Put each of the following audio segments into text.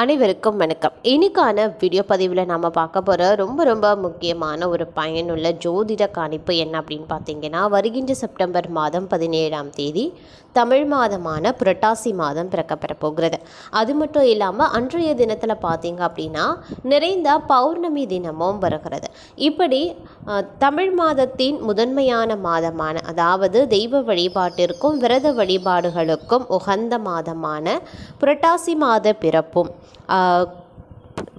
அனைவருக்கும் வணக்கம். இன்னைக்கான வீடியோ பதிவில் நாம் பார்க்க போகிற ரொம்ப ரொம்ப முக்கியமான ஒரு பயனுள்ள ஜோதிட காணிப்பு என்ன அப்படின்னு பார்த்தீங்கன்னா வருகின்ற செப்டம்பர் மாதம் பதினேழாம் தேதி தமிழ் மாதமான புரட்டாசி மாதம் பிறக்கப்பெற போகிறது. அது மட்டும் இல்லாமல் அன்றைய தினத்தில் பார்த்தீங்க அப்படின்னா நிறைந்த பௌர்ணமி தினமும் வருகிறது. இப்படி தமிழ் மாதத்தின் முதன்மையான மாதமான அதாவது தெய்வ வழிபாட்டிற்கும் விரத வழிபாடுகளுக்கும் உகந்த மாதமான புரட்டாசி மாத பிறப்பும்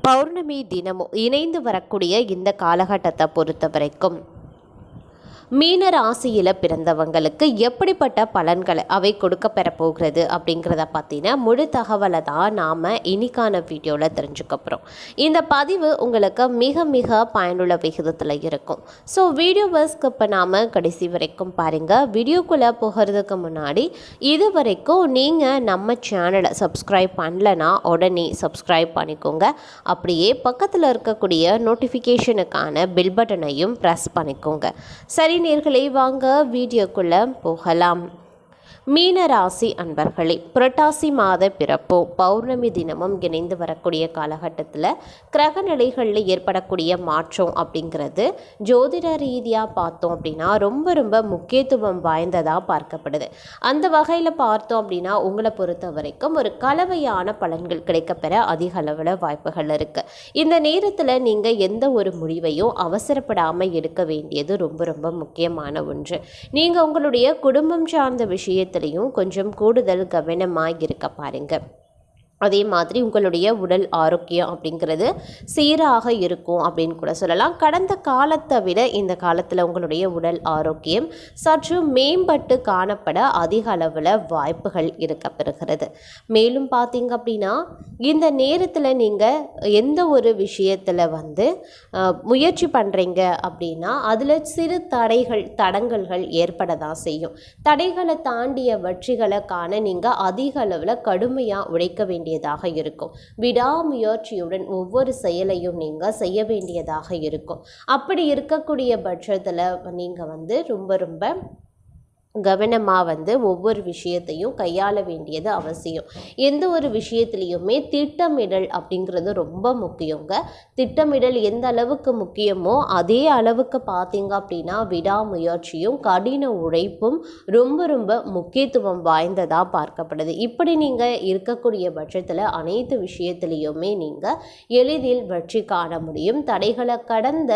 பௌர்ணமி தினமும் இணைந்து வரக்கூடிய இந்த காலகட்டத்தை பொறுத்த வரைக்கும் மீன ராசியில் பிறந்தவங்களுக்கு எப்படிப்பட்ட பலன்களை அவை கொடுக்க பெறப்போகிறது அப்படிங்கிறத பற்றின முழு தகவலை தான் நாம் இன்னைக்கான வீடியோவில் தெரிஞ்சுக்க போகிறோம் இந்த பதிவு உங்களுக்கு மிக மிக பயனுள்ள விகிதத்தில் இருக்கும். ஸோ வீடியோவை ஸ்கிப் நாம் கடைசி வரைக்கும் பாருங்கள் வீடியோக்குள்ளே போகிறதுக்கு முன்னாடி இது வரைக்கும் நீங்கள் நம்ம சேனலை சப்ஸ்கிரைப் பண்ணலனா உடனே சப்ஸ்கிரைப் பண்ணிக்கோங்க. அப்படியே பக்கத்தில் இருக்கக்கூடிய நோட்டிஃபிகேஷனுக்கான பில் பட்டனையும் ப்ரெஸ் பண்ணிக்கோங்க. சரி நேர்களை வாங்க வீடியோக்குள்ளே போகலாம். மீனராசி அன்பர்களே புரட்டாசி மாத பிறப்போ பௌர்ணமி தினமும் இணைந்து வரக்கூடிய காலகட்டத்தில் கிரக நிலைகளில் ஏற்படக்கூடிய மாற்றம் அப்படிங்கிறது ஜோதிட ரீதியாக பார்த்தோம் அப்படின்னா ரொம்ப ரொம்ப முக்கியத்துவம் வாய்ந்ததாக பார்க்கப்படுது. அந்த வகையில் பார்த்தோம் அப்படின்னா உங்களை பொறுத்த வரைக்கும் ஒரு கலவையான பலன்கள் கிடைக்கப்பெற அதிக அளவில் வாய்ப்புகள் இருக்குது இந்த நேரத்தில் நீங்கள் எந்த ஒரு முடிவையும் அவசரப்படாமல் எடுக்க வேண்டியது ரொம்ப ரொம்ப முக்கியமான ஒன்று. நீங்கள் உங்களுடைய குடும்பம் சார்ந்த விஷயத்திலையும் கொஞ்சம் கூடுதல் கவனமாக இருக்க பாருங்கள் அதே மாதிரி உங்களுடைய உடல் ஆரோக்கியம் அப்படிங்கிறது சீராக இருக்கும் அப்படின்னு கூட சொல்லலாம். கடந்த காலத்தை விட இந்த காலத்தில் உங்களுடைய உடல் ஆரோக்கியம் சற்று மேம்பட்டு காணப்பட அதிக அளவில் வாய்ப்புகள் இருக்க பெறுகிறது மேலும் பார்த்தீங்க அப்படின்னா இந்த நேரத்தில் நீங்கள் எந்த ஒரு விஷயத்தில் வந்து முயற்சி பண்ணுறீங்க அப்படின்னா அதில் சிறு தடைகள் தடங்கல்கள் ஏற்பட தான் செய்யும். தடைகளை தாண்டிய வெற்றிகளை காண நீங்கள் அதிக அளவில் கடுமையாக உழைக்க வேண்டியதாக இருக்கும். விடாமுயற்சியுடன் ஒவ்வொரு செயலையும் நீங்கள் செய்ய வேண்டியதாக இருக்கும். அப்படி இருக்கக்கூடிய பட்சத்தில் நீங்கள் வந்து ரொம்ப ரொம்ப கவனமாக வந்து ஒவ்வொரு விஷயத்தையும் கையாள வேண்டியது அவசியம். எந்த ஒரு விஷயத்துலேயுமே திட்டமிடல் அப்படிங்கிறது ரொம்ப முக்கியங்க. திட்டமிடல் எந்த அளவுக்கு முக்கியமோ அதே அளவுக்கு பார்த்தீங்க அப்படின்னா விடாமுயற்சியும் கடின உழைப்பும் ரொம்ப ரொம்ப முக்கியத்துவம் வாய்ந்ததாக பார்க்கப்படுது. இப்படி நீங்கள் இருக்கக்கூடிய பட்சத்தில் அனைத்து விஷயத்துலேயுமே நீங்கள் எளிதில் வெற்றி காண முடியும். தடைகளை கடந்த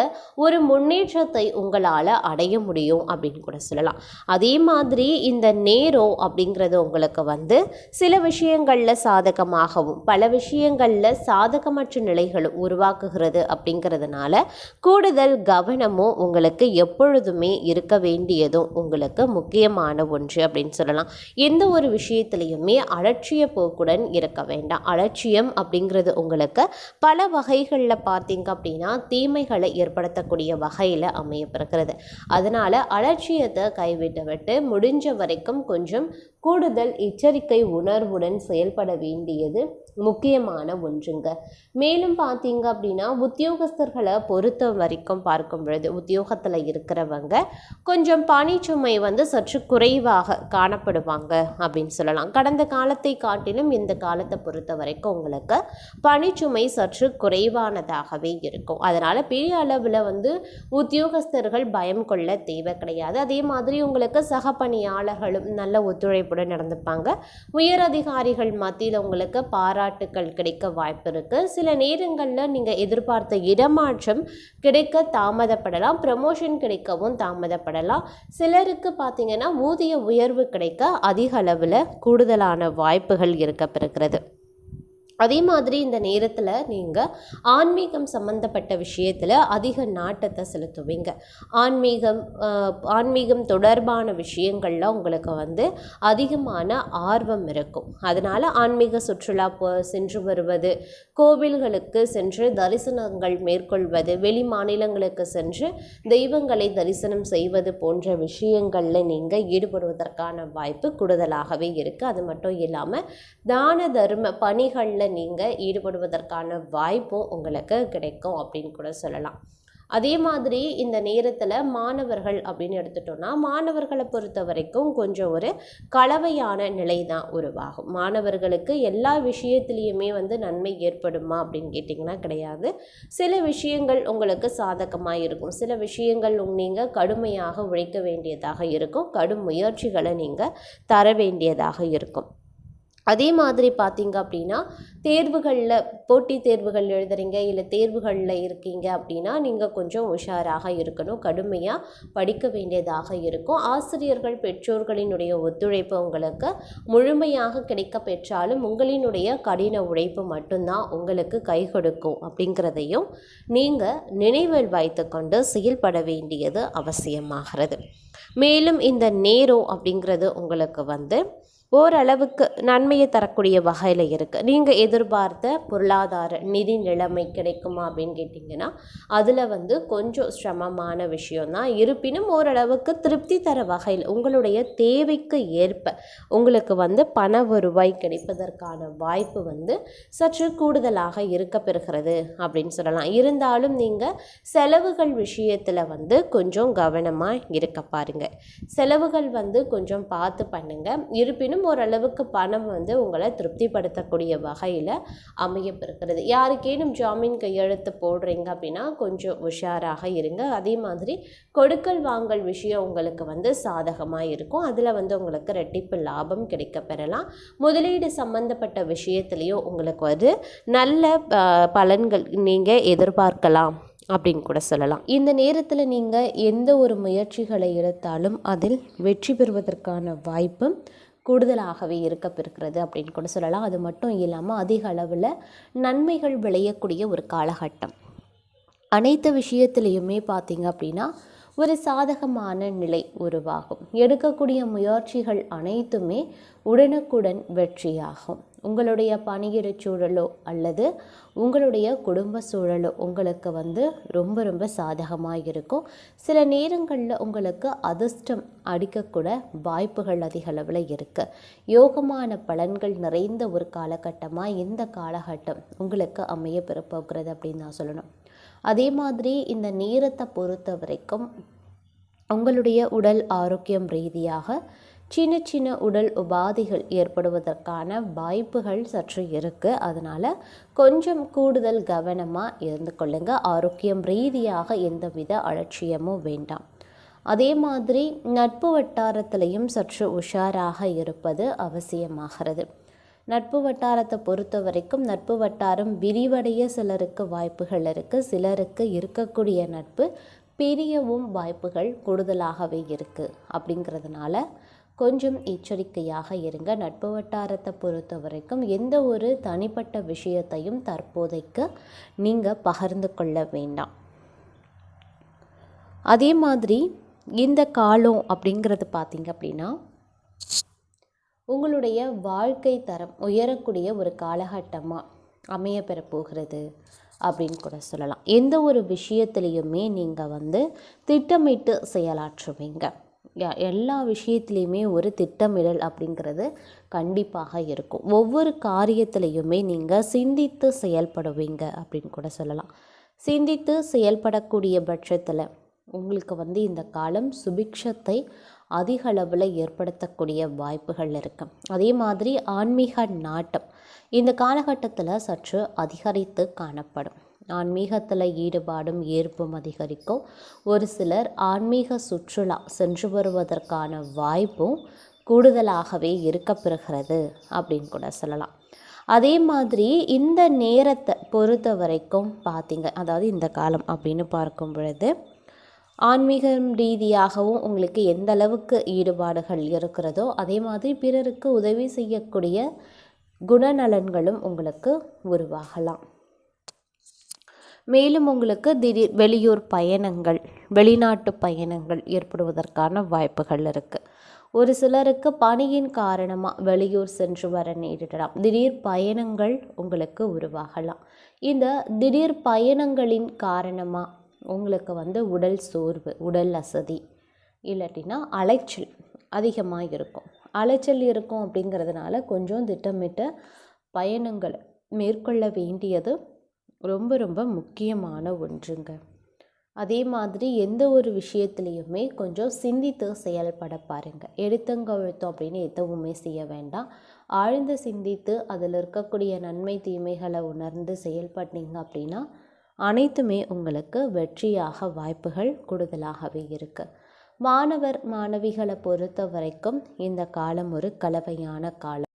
ஒரு முன்னேற்றத்தை உங்களால் அடைய முடியும் அப்படின்னு கூட சொல்லலாம். அதே மாதிரி இந்த நேரம் அப்படிங்கிறது உங்களுக்கு வந்து சில விஷயங்களில் சாதகமாகவும் பல விஷயங்களில் சாதகமற்ற நிலைகளும் உருவாக்குகிறது அப்படிங்கிறதுனால கூடுதல் கவனமும் உங்களுக்கு எப்பொழுதுமே இருக்க வேண்டியதும் உங்களுக்கு முக்கியமான ஒன்று அப்படின்னு சொல்லலாம். எந்த ஒரு விஷயத்துலையுமே அலட்சிய போக்குடன் இருக்க வேண்டாம். அலட்சியம் அப்படிங்கிறது உங்களுக்கு பல வகைகளில் பார்த்தீங்க அப்படின்னா தீமைகளை ஏற்படுத்தக்கூடிய வகையில் அமையப்படுகிறது அதனால் அலட்சியத்தை கைவிட்டு விட்டு முடிஞ்ச வரைக்கும் கொஞ்சம் கூடுதல் எச்சரிக்கை உணர்வுடன் செயல்பட வேண்டியது முக்கியமான ஒன்றுங்க. மேலும் பார்த்தீங்க அப்படின்னா உத்தியோகஸ்தர்களை பொறுத்த வரைக்கும் பார்க்கும் பொழுது உத்தியோகத்தில் இருக்கிறவங்க கொஞ்சம் பணிச்சுமை வந்து சற்று குறைவாக காணப்படுவாங்க அப்படின்னு சொல்லலாம். கடந்த காலத்தை காட்டிலும் இந்த காலத்தை பொறுத்த வரைக்கும் உங்களுக்கு பணிச்சுமை சற்று குறைவானதாகவே இருக்கும். அதனால் பெரிய அளவில் வந்து உத்தியோகஸ்தர்கள் பயம் கொள்ள தேவை கிடையாது. அதே மாதிரி உங்களுக்கு சக பணியாளர்களும் நல்ல ஒத்துழைப்புடன் நடந்துப்பாங்க. உயர் அதிகாரிகள் மத்தியில் உங்களுக்கு பாரா பாராட்டுக்கள் கிடைக்க வாய்ப்பு இருக்குது சில நேரங்களில் நீங்கள் எதிர்பார்த்த இடமாற்றம் கிடைக்க தாமதப்படலாம் ப்ரமோஷன் கிடைக்கவும் தாமதப்படலாம். சிலருக்கு பார்த்திங்கன்னா ஊதிய உயர்வு கிடைக்க அதிக அளவில் கூடுதலான வாய்ப்புகள் இருக்க அதே மாதிரி இந்த நேரத்தில் நீங்கள் ஆன்மீகம் சம்மந்தப்பட்ட விஷயத்தில் அதிக நாட்டத்தை செலுத்துவீங்க. ஆன்மீகம் ஆன்மீகம் தொடர்பான விஷயங்களில் உங்களுக்கு வந்து அதிகமான ஆர்வம் இருக்கும். அதனால் ஆன்மீக சுற்றுலா போ சென்று வருவது கோவில்களுக்கு சென்று தரிசனங்கள் மேற்கொள்வது வெளி மாநிலங்களுக்கு சென்று தெய்வங்களை தரிசனம் செய்வது போன்ற விஷயங்களில் நீங்கள் ஈடுபடுவதற்கான வாய்ப்பு கூடுதலாகவே இருக்குது அது மட்டும் இல்லாமல் தான தர்ம பணிகளில் நீங்கள் ஈடுபடுவதற்கான வாய்ப்பும் உங்களுக்கு கிடைக்கும் அப்படின்னு கூட சொல்லலாம். அதே மாதிரி இந்த நேரத்தில் மாணவர்கள் அப்படின்னு எடுத்துட்டோம்னா மாணவர்களை பொறுத்த வரைக்கும் கொஞ்சம் ஒரு கலவையான நிலை தான் உருவாகும். மாணவர்களுக்கு எல்லா விஷயத்துலேயுமே வந்து நன்மை ஏற்படுமா அப்படின்னு கேட்டிங்கன்னா கிடையாது. சில விஷயங்கள் உங்களுக்கு சாதகமாக இருக்கும். சில விஷயங்கள் நீங்கள் கடுமையாக உழைக்க வேண்டியதாக இருக்கும். கடும் முயற்சிகளை நீங்கள் தர வேண்டியதாக இருக்கும். அதே மாதிரி பார்த்தீங்க அப்படின்னா தேர்வுகளில் போட்டித் தேர்வுகள் எழுதுறீங்க இல்லை தேர்வுகளில் இருக்கீங்க அப்படின்னா நீங்கள் கொஞ்சம் உஷாராக இருக்கணும் கடுமையாக படிக்க வேண்டியதாக இருக்கும். ஆசிரியர்கள் பெற்றோர்களினுடைய ஒத்துழைப்பு உங்களுக்கு முழுமையாக கிடைக்க பெற்றாலும் உங்களினுடைய கடின உழைப்பு மட்டும்தான் உங்களுக்கு கை கொடுக்கும் அப்படிங்கிறதையும் நீங்கள் நினைவில் வைத்துக்கொண்டு செயல்பட வேண்டியது அவசியமாகிறது. மேலும் இந்த நேரம் அப்படிங்கிறது உங்களுக்கு வந்து ஓரளவுக்கு நன்மையை தரக்கூடிய வகையில் இருக்குது நீங்கள் எதிர்பார்த்த பொருளாதார நிதி நிலைமை கிடைக்குமா அப்படின்னு கேட்டிங்கன்னா அதில் வந்து கொஞ்சம் சிரமமான விஷயம்தான். இருப்பினும் ஓரளவுக்கு திருப்தி தர வகையில் உங்களுடைய தேவைக்கு ஏற்ப உங்களுக்கு வந்து பண வருவாய் கிடைப்பதற்கான வாய்ப்பு வந்து சற்று கூடுதலாக இருக்க பெறுகிறது அப்படின்னு சொல்லலாம். இருந்தாலும் நீங்கள் செலவுகள் விஷயத்தில் வந்து கொஞ்சம் கவனமாக இருக்க பாருங்கள் செலவுகள் வந்து கொஞ்சம் பார்த்து பண்ணுங்கள் இருப்பினும் ஓரளவுக்கு பணம் வந்து உங்களை திருப்திப்படுத்தக்கூடிய வகையில் அமையப்பெறுகிறது. யாருக்கேனும் ஜாமீன் கையெழுத்து போடுறீங்க அப்படின்னா கொஞ்சம் உஷாராக இருங்க. அதே மாதிரி கொடுக்கல் வாங்கல் விஷயம் உங்களுக்கு வந்து சாதகமாக இருக்கும். அதில் வந்து உங்களுக்கு ரெட்டிப்பு லாபம் கிடைக்க பெறலாம் முதலீடு சம்பந்தப்பட்ட விஷயத்துலேயும் உங்களுக்கு வந்து நல்ல பலன்கள் நீங்கள் எதிர்பார்க்கலாம் அப்படின்னு கூட சொல்லலாம். இந்த நேரத்தில் நீங்கள் எந்த ஒரு முயற்சிகளை எடுத்தாலும் அதில் வெற்றி பெறுவதற்கான வாய்ப்பு கூடுதலாகவே இருக்கப்பெறுகிறது அப்படின்னு கூட சொல்லலாம். அது மட்டும் இல்லாமல் அதிக அளவில் நன்மைகள் விளையக்கூடிய ஒரு காலகட்டம். அனைத்து விஷயத்துலேயுமே பார்த்திங்க அப்படின்னா ஒரு சாதகமான நிலை உருவாகும். எடுக்கக்கூடிய முயற்சிகள் அனைத்துமே உடனுக்குடன் வெற்றியாகும். உங்களுடைய பணியிட சூழலோ அல்லது உங்களுடைய குடும்ப சூழலோ உங்களுக்கு வந்து ரொம்ப ரொம்ப சாதகமாக இருக்கும் சில நேரங்களில் உங்களுக்கு அதிர்ஷ்டம் அடிக்கக்கூட வாய்ப்புகள் அதிக அளவில் இருக்குது யோகமான பலன்கள் நிறைந்த ஒரு காலகட்டமாக இந்த காலகட்டம் உங்களுக்கு அமைய பெறப்போகிறது அப்படின்னு நான் சொல்லணும். அதே மாதிரி இந்த நேரத்தை பொறுத்த வரைக்கும் உங்களுடைய உடல் ஆரோக்கியம் ரீதியாக சின்ன சின்ன உடல் உபாதைகள் ஏற்படுவதற்கான வாய்ப்புகள் சற்று இருக்குது அதனால் கொஞ்சம் கூடுதல் கவனமாக இருந்து கொள்ளுங்கள் ஆரோக்கியம் ரீதியாக எந்தவித அலட்சியமும் வேண்டாம். அதே மாதிரி நட்பு வட்டாரத்திலையும் சற்று உஷாராக இருப்பது அவசியமாகிறது. நட்பு வட்டாரத்தை பொறுத்த வரைக்கும் நட்பு வட்டாரம் விரிவடைய சிலருக்கு வாய்ப்புகள் இருக்குது சிலருக்கு இருக்கக்கூடிய நட்பு பிரியவும் வாய்ப்புகள் கூடுதலாகவே இருக்குது அப்படிங்கிறதுனால கொஞ்சம் எச்சரிக்கையாக இருங்க. நட்பு வட்டாரத்தை பொறுத்த வரைக்கும் எந்த ஒரு தனிப்பட்ட விஷயத்தையும் தற்போதைக்கு நீங்கள் பகிர்ந்து கொள்ள வேண்டாம். அதே மாதிரி இந்த காலம் அப்படிங்கிறது பார்த்தீங்க அப்படின்னா உங்களுடைய வாழ்க்கை தரம் உயரக்கூடிய ஒரு காலகட்டமாக அமைய போகிறது அப்படின்னு கூட சொல்லலாம். எந்த ஒரு விஷயத்துலேயுமே நீங்கள் வந்து திட்டமிட்டு செயலாற்றுவீங்க. எல்லா விஷயத்துலேயுமே ஒரு திட்டமிடல் அப்படிங்கிறது கண்டிப்பாக இருக்கும். ஒவ்வொரு காரியத்திலையுமே நீங்கள் சிந்தித்து செயல்படுவீங்க அப்படின்னு கூட சொல்லலாம். சிந்தித்து செயல்படக்கூடிய பட்சத்தில் உங்களுக்கு வந்து இந்த காலம் சுபிக்ஷத்தை அதிக அளவில் ஏற்படுத்தக்கூடிய வாய்ப்புகள் இருக்கு. அதே மாதிரி ஆன்மீக நாட்டம். இந்த காலகட்டத்தில் சற்று அதிகரித்து காணப்படும். ஆன்மீகத்தில் ஈடுபாடும் ஈர்ப்பும் அதிகரிக்கும். ஒரு சிலர் ஆன்மீக சுற்றுலா சென்று வருவதற்கான வாய்ப்பும் கூடுதலாகவே இருக்கப்பெறுகிறது அப்படின்னு கூட சொல்லலாம். அதே மாதிரி இந்த நேரத்தை பொறுத்த வரைக்கும் பார்த்தீங்க அதாவது இந்த காலம் அப்படின்னு பார்க்கும் பொழுது ஆன்மீகம் ரீதியாகவும் உங்களுக்கு எந்த அளவுக்கு ஈடுபாடுகள் இருக்கிறதோ அதே மாதிரி பிறருக்கு உதவி செய்யக்கூடிய குணநலன்களும் உங்களுக்கு உருவாகலாம். மேலும் உங்களுக்கு திடீர் வெளியூர் பயணங்கள் வெளிநாட்டு பயணங்கள் ஏற்படுவதற்கான வாய்ப்புகள் இருக்குது ஒரு சிலருக்கு பணியின் காரணமாக வெளியூர் சென்று வர நேரிடலாம். திடீர் பயணங்கள் உங்களுக்கு உருவாகலாம். இந்த திடீர் பயணங்களின் காரணமாக உங்களுக்கு வந்து உடல் சோர்வு உடல் அசதி இல்லாட்டினா அலைச்சல் அதிகமாக இருக்கும். அலைச்சல் இருக்கும் அப்படிங்கிறதுனால கொஞ்சம் திட்டமிட்ட பயணங்களை மேற்கொள்ள வேண்டியது ரொம்ப ரொம்ப முக்கியமான ஒன்றுங்க. அதே மாதிரி எந்த ஒரு விஷயத்துலையுமே கொஞ்சம் சிந்தித்து செயல்பட பாருங்கள் எடுத்தங்கழுத்தம் அப்படின்னு எதுவுமே செய்ய வேண்டாம். ஆழ்ந்து சிந்தித்து அதில் இருக்கக்கூடிய நன்மை தீமைகளை உணர்ந்து செயல்பட்டீங்க அப்படின்னா அனைத்துமே உங்களுக்கு வெற்றியாக வாய்ப்புகள் கூடுதலாகவே இருக்குது மாணவர் மாணவிகளை பொறுத்த வரைக்கும் இந்த காலம் ஒரு கலவையான காலம்.